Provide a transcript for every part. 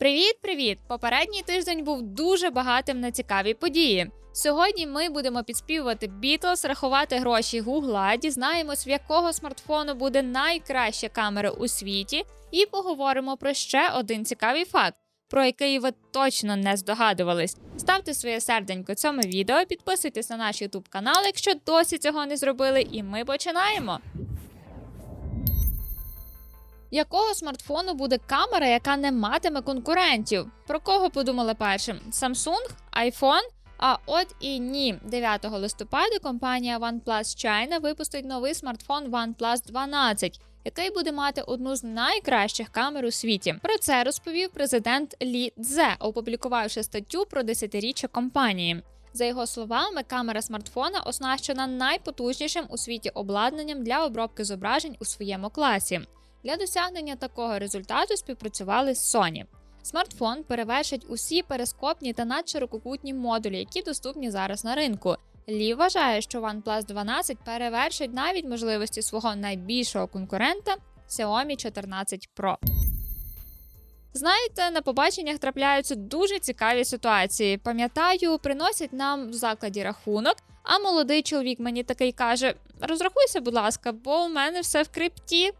Привіт-привіт! Попередній тиждень був дуже багатим на цікаві події. Сьогодні ми будемо підспівувати Beatles, рахувати гроші Гугла, дізнаємось, в якого смартфону буде найкраща камера у світі, і поговоримо про ще один цікавий факт, про який ви точно не здогадувались. Ставте своє серденько цьому відео, підписуйтесь на наш YouTube канал, якщо досі цього не зробили, і ми починаємо. Якого смартфону буде камера, яка не матиме конкурентів? Про кого подумали першим? Samsung? iPhone? А от і ні, 9 листопада компанія OnePlus China випустить новий смартфон OnePlus 12, який буде мати одну з найкращих камер у світі. Про це розповів президент Лі Дзе, опублікувавши статтю про десятиріччя компанії. За його словами, камера смартфона оснащена найпотужнішим у світі обладнанням для обробки зображень у своєму класі. Для досягнення такого результату співпрацювали з Sony. Смартфон перевершить усі перископні та надширококутні модулі, які доступні зараз на ринку. Лі вважає, що OnePlus 12 перевершить навіть можливості свого найбільшого конкурента Xiaomi 14 Pro. Знаєте, на побаченнях трапляються дуже цікаві ситуації. Пам'ятаю, приносять нам в закладі рахунок, а молодий чоловік мені такий каже: розрахуйся, будь ласка, бо у мене все в крипті.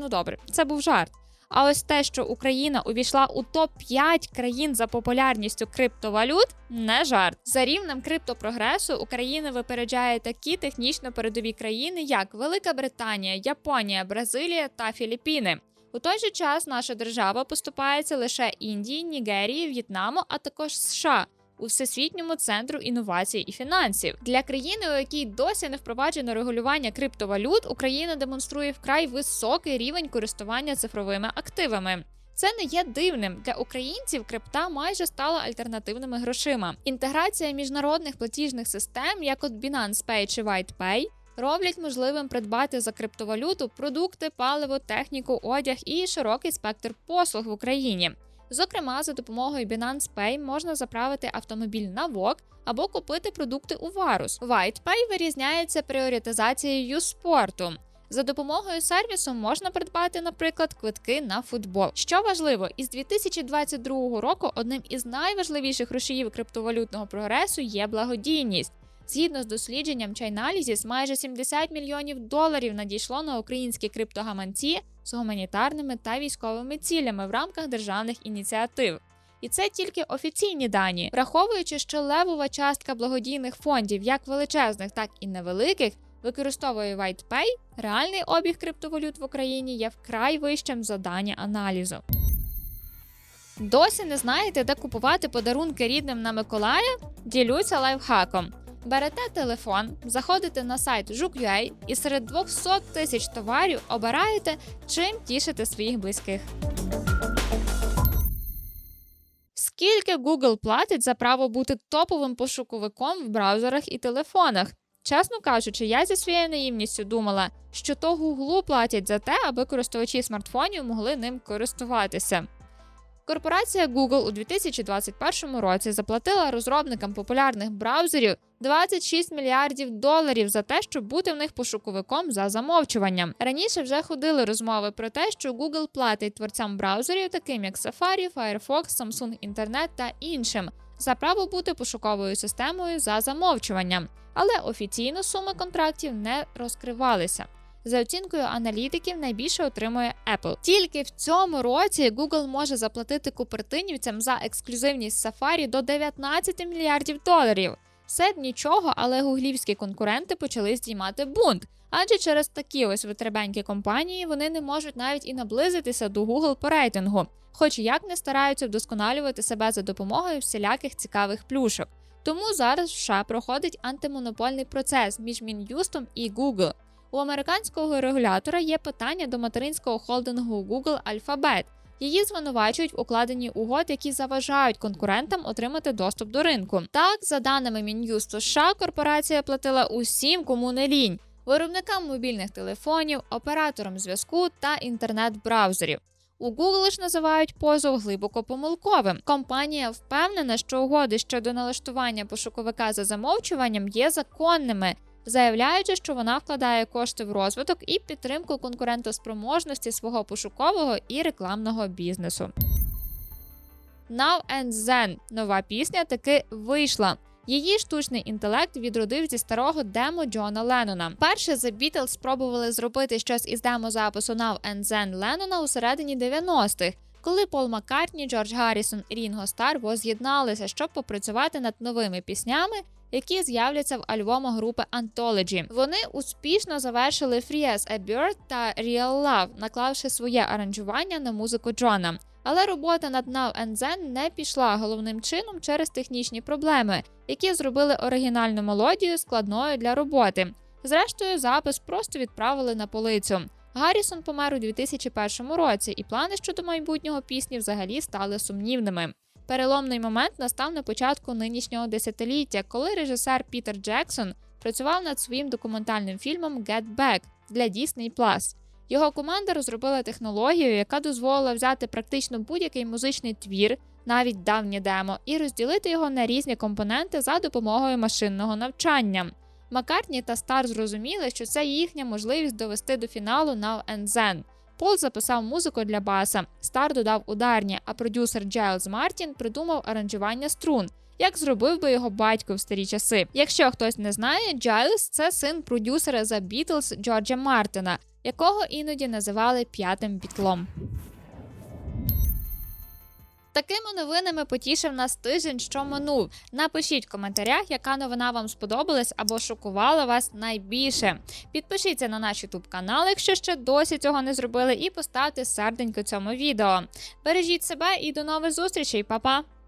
Ну добре, це був жарт. А ось те, що Україна увійшла у топ 5 країн за популярністю криптовалют, не жарт. За рівнем криптопрогресу Україна випереджає такі технічно передові країни, як Велика Британія, Японія, Бразилія та Філіппіни. У той же час наша держава поступається лише Індії, Нігерії, В'єтнаму, а також США у всесвітньому центру інновацій і фінансів для країни, у якій досі не впроваджено регулювання криптовалют, Україна демонструє вкрай високий рівень користування цифровими активами. Це не є дивним для українців. Крипта майже стала альтернативними грошима. Інтеграція міжнародних платіжних систем, як от Binance Pay чи WhitePay, роблять можливим придбати за криптовалюту продукти, паливо, техніку, одяг і широкий спектр послуг в Україні. Зокрема, за допомогою Binance Pay можна заправити автомобіль на ВОК або купити продукти у Варус. WhitePay вирізняється пріоритизацією спорту. За допомогою сервісу можна придбати, наприклад, квитки на футбол. Що важливо, із 2022 року одним із найважливіших рушіїв криптовалютного прогресу є благодійність. Згідно з дослідженням Chainalysis, майже 70 мільйонів доларів надійшло на українські криптогаманці з гуманітарними та військовими цілями в рамках державних ініціатив. І це тільки офіційні дані, враховуючи, що левова частка благодійних фондів, як величезних, так і невеликих, використовує WhitePay, реальний обіг криптовалют в Україні є вкрай вищим за дані аналізу. Досі не знаєте, де купувати подарунки рідним на Миколая? Ділюся лайфхаком. Берете телефон, заходите на сайт Жук.ua і серед 200 тисяч товарів обираєте, чим тішити своїх близьких. Скільки Google платить за право бути топовим пошуковиком в браузерах і телефонах? Чесно кажучи, я зі своєю наївністю думала, що то Google платять за те, аби користувачі смартфонів могли ним користуватися. Корпорація Google у 2021 році заплатила розробникам популярних браузерів 26 мільярдів доларів за те, щоб бути в них пошуковиком за замовчуванням. Раніше вже ходили розмови про те, що Google платить творцям браузерів, таким як Safari, Firefox, Samsung Internet та іншим, за право бути пошуковою системою за замовчуванням, але офіційно суми контрактів не розкривалися. За оцінкою аналітиків, найбільше отримує Apple. Тільки в цьому році Google може заплатити купертинівцям за ексклюзивність Safari до 19 мільярдів доларів. Все нічого, але гуглівські конкуренти почали здіймати бунт. Адже через такі ось витребенькі компанії вони не можуть навіть і наблизитися до Google по рейтингу, хоч як не стараються вдосконалювати себе за допомогою всіляких цікавих плюшок. Тому зараз в США проходить антимонопольний процес між Мін'юстом і Google. У американського регулятора є питання до материнського холдингу Google Alphabet. Її звинувачують в укладенні угод, які заважають конкурентам отримати доступ до ринку. Так, за даними Мін'юсту США, корпорація платила усім, кому не лінь виробникам мобільних телефонів, операторам зв'язку та інтернет-браузерів. У Google ж називають позов глибоко помилковим. Компанія впевнена, що угоди щодо налаштування пошуковика за замовчуванням є законними заявляючи, що вона вкладає кошти в розвиток і підтримку конкурентоспроможності свого пошукового і рекламного бізнесу. Now and Then нова пісня таки вийшла. Її штучний інтелект відродив зі старого демо Джона Леннона. Перше The Beatles спробували зробити щось із демо-запису Now and Then Леннона у середині 90-х, коли Пол Маккартні, Джордж Гаррісон і Рінго Стар воз'єдналися, щоб попрацювати над новими піснями, які з'являться в альбомах групи Anthology. Вони успішно завершили Free as Bird та Real Love, наклавши своє аранжування на музику Джона. Але робота над Now and Then не пішла головним чином через технічні проблеми, які зробили оригінальну мелодію складною для роботи. Зрештою, запис просто відправили на полицю. Гаррісон помер у 2001 році, і плани щодо майбутнього пісні взагалі стали сумнівними. Переломний момент настав на початку нинішнього десятиліття, коли режисер Пітер Джексон працював над своїм документальним фільмом Get Back для Disney+. Його команда розробила технологію, яка дозволила взяти практично будь-який музичний твір, навіть давнє демо, і розділити його на різні компоненти за допомогою машинного навчання. Маккартні та Стар зрозуміли, що це їхня можливість довести до фіналу and Then. Пол записав музику для баса, Стар додав ударні, а продюсер Джайлз Мартін придумав аранжування струн, як зробив би його батько в старі часи. Якщо хтось не знає, Джайлз це син продюсера за Бітлз Джорджа Мартина, якого іноді називали п'ятим бітлом. Такими новинами потішив нас тиждень, що минув. Напишіть в коментарях, яка новина вам сподобалась або шокувала вас найбільше. Підпишіться на наш YouTube канал, якщо ще досі цього не зробили, і поставте серденько цьому відео. Бережіть себе і до нових зустрічей, Па-па!